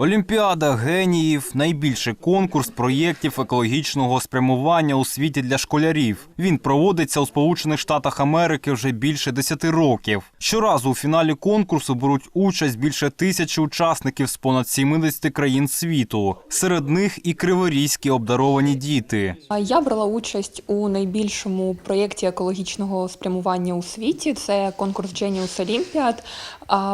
Олімпіада геніїв найбільший конкурс проєктів екологічного спрямування у світі для школярів. Він проводиться у Сполучених Штатах Америки вже більше 10 років. Щоразу у фіналі конкурсу беруть участь більше тисячі учасників з понад 70 країн світу. Серед них і криворізькі обдаровані діти. Я брала участь у найбільшому проєкті екологічного спрямування у світі. Це конкурс Genius Olympiad.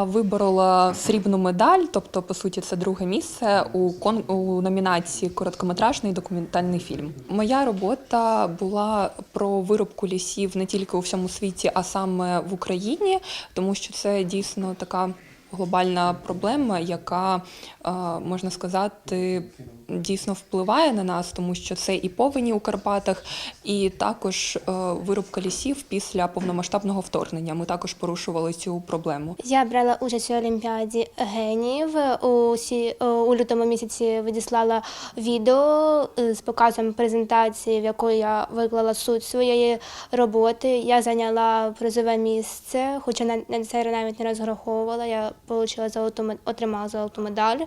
Виборола срібну медаль, тобто, по суті, це друге місце у кон у номінації короткометражний документальний фільм. Моя робота була про вирубку лісів не тільки у всьому світі, а саме в Україні, тому що це дійсно така глобальна проблема, яка е, можна сказати дійсно впливає на нас, тому що це і повені у Карпатах, і також е, вирубка лісів після повномасштабного вторгнення. Ми також порушували цю проблему. Я брала участь у Олімпіаді генів. У, сі, у лютому місяці відіслала відео е, з показом презентації, в якої я виклала суть своєї роботи. Я зайняла призове місце, хоча на, це навіть не розраховувала. Я отримала золоту медаль.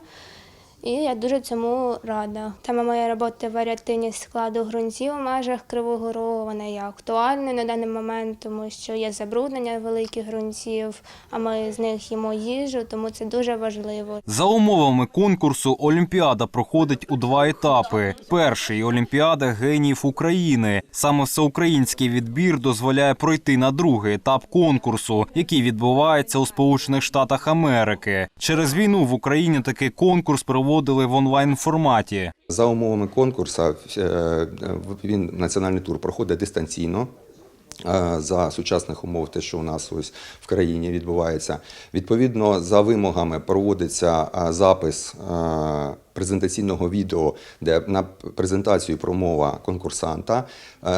І я дуже цьому рада. Тема моєї роботи варіативність складу ґрунтів у межах Кривого Рогу. Вона є актуальною на даний момент, тому що є забруднення великих ґрунтів, а ми з них їмо їжу, тому це дуже важливо. За умовами конкурсу Олімпіада проходить у два етапи. Перший Олімпіада геніїв України. Саме всеукраїнський відбір дозволяє пройти на другий етап конкурсу, який відбувається у Сполучених Штатах Америки. Через війну в Україні такий конкурс проводили в онлайн форматі. За умовами конкурсу е, він національний тур проходить дистанційно. е, За сучасних умов, те, що у нас ось в країні відбувається, відповідно за вимогами проводиться е, запис презентаційного відео, де на презентацію промова конкурсанта.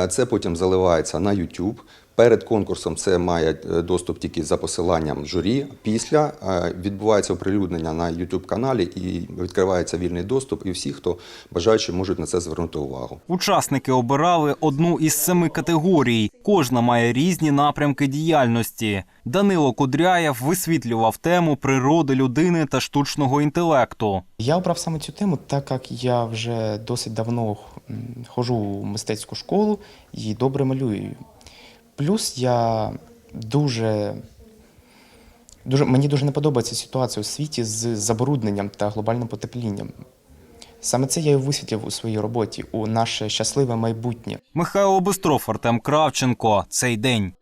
Це потім заливається на YouTube. Перед конкурсом це має е, доступ тільки за посиланням журі. Після е, відбувається оприлюднення на youtube каналі і відкривається вільний доступ. І всі, хто бажаючи, можуть на це звернути увагу. Учасники обирали одну із семи категорій. Кожна має різні напрямки діяльності. Данило Кудряєв висвітлював тему природи людини та штучного інтелекту. Я обрав саме цю тему, так як я вже досить давно ходжу в мистецьку школу і добре малюю. Плюс я дуже, дуже мені дуже не подобається ситуація у світі з забрудненням та глобальним потеплінням. Саме це я і висвітлив у своїй роботі у наше щасливе майбутнє. Михайло Бистров, Артем Кравченко. Цей день.